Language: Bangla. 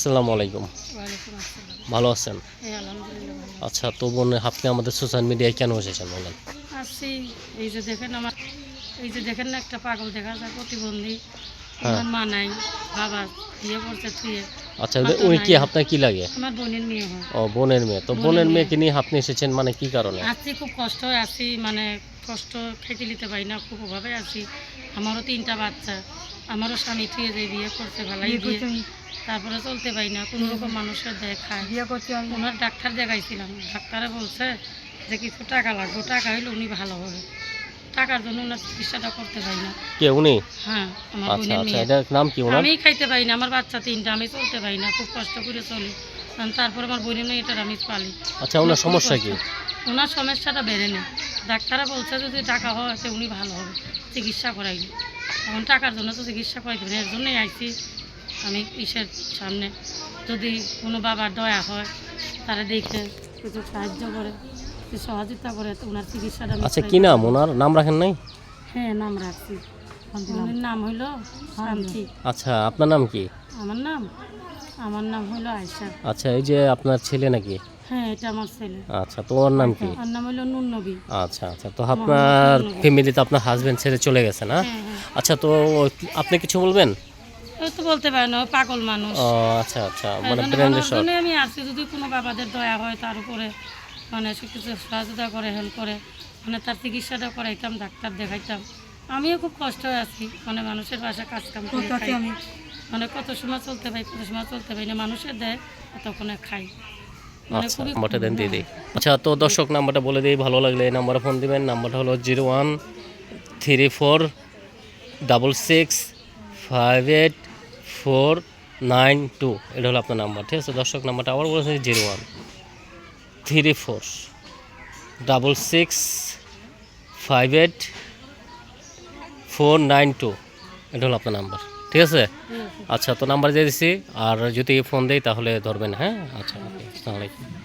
আসসালামু আলাইকুম। ভালো আছেন? ভালো আচ্ছা তো বোন আপনি আমাদের সোশ্যাল মিডিয়ায় কেন এসেছেন বলেন? আসছি এই যে দেখেন আমার এই যে দেখেন না একটা পাগল দেখা যায় প্রতিবন্ধী। হ্যাঁ। আমার মা নাই বাবা বিয়ে করছে থুয়ে আচ্ছা উনি কি। আপনার কি লাগে? আমার বোনের মেয়ে হয়। ও বোনের মেয়ে। তো বোনের বোনের মেয়ে। মেয়েকে নিয়ে আপনি এসেছেন মানে কি কারণে? খুব কষ্ট আছি মানে কষ্ট খেতে নিতে পারি না খুব অভাবে আছি। আমারও তিনটা বাচ্চা আমারও স্বামী থুয়ে যে বিয়ে করছে ভালাই বিয়ে তারপরে চলতে পারি না কোনো রকম মানুষের দেখায়। বিয়ে করতে ওনার ডাক্তার দেখাইছিলাম ডাক্তারে বলছে যে কিছু টাকা লাগবে টাকা হইলে উনি ভালো হবে। টাকার জন্য ওনার চিকিৎসাটা করতে পারি না। কে উনি? হ্যাঁ আমার আচ্ছা বোনের আচ্ছা মেয়ে। এটার নাম কি ওনার? আমি খাইতে পারি না আমার বাচ্চা তিনটা আমি চলতে পারি না খুব কষ্ট করে চলি। কারণ তারপর আমার বোনের মেয়েটার আমি পালি। আচ্ছা ওনার খুব সমস্যা কষ্ট। কি ওনার সমস্যাটা বেড়ে নেই। ডাক্তাররা বলছে যদি টাকা হয় তো উনি ভালো হবে চিকিৎসা করাইনি এখন টাকার জন্য তো চিকিৎসা করাইতে পারি না। এর জন্যই আইছি। আমি ইসের সামনে যদি কোনো বাবার দয়া হয় তারা দেখে কিছু সাহায্য করে কিছু সহযোগিতা করে তো ওনার চিকিৎসাটা আচ্ছা কি নাম? ওনার নাম রাখেন নাই? হ্যাঁ নাম রাখছি। ওনার নাম হইল শান্তি। আচ্ছা আপনার নাম কি? আমার নাম? আমার নাম হলো আয়সা আচ্ছা এই যে আপনার ছেলে নাকি? হ্যাঁ এটা আমার ছেলে। আচ্ছা তোমার নাম কি? নাম হলো নুন নবী আচ্ছা আচ্ছা তো আপনার ফ্যামিলিতে আপনার হাজবেন্ড ছেড়ে চলে গেছে না? হ্যাঁ হ্যাঁ। আচ্ছা তো আপনি কিছু বলবেন? তো বলতে পারে না পাগল মানুষ। ও আচ্ছা আচ্ছা মানে ব্রেনের ওনার আমি আসছি যদি কোনো বাবাদের দয়া হয় তার উপরে মানে সব কিছু সহযোগিতা করে হেল্প করে মানে তার চিকিৎসাটা করাইতাম ডাক্তার দেখাইতাম। আমিও খুব কষ্ট হয়ে আছি মানে মানুষের বাসা কাজ কাম করে খাই। মানে কত সময় চলতে পারি কত সময় চলতে পারি না মানুষের দেয় ততক্ষণে খাই। মানে আচ্ছা নাম্বারটা দেন দিয়ে দিই আচ্ছা তো দর্শক নাম্বারটা বলে দিই ভালো লাগলে এই নাম্বারে ফোন দিবেন নাম্বারটা হলো zero one three four double six five eight four nine two এটা হলো আপনার নাম্বার ঠিক আছে? দর্শক নাম্বারটা আবার বলেছেন zero one three four double six five eight four nine two এটা হলো আপনার নাম্বার ঠিক আছে? আচ্ছা তো নাম্বার দিয়ে দিছি আর যদি ফোন দেই তাহলে ধরবেন হ্যাঁ? আচ্ছা ওকে আসসালামু আলাইকুম।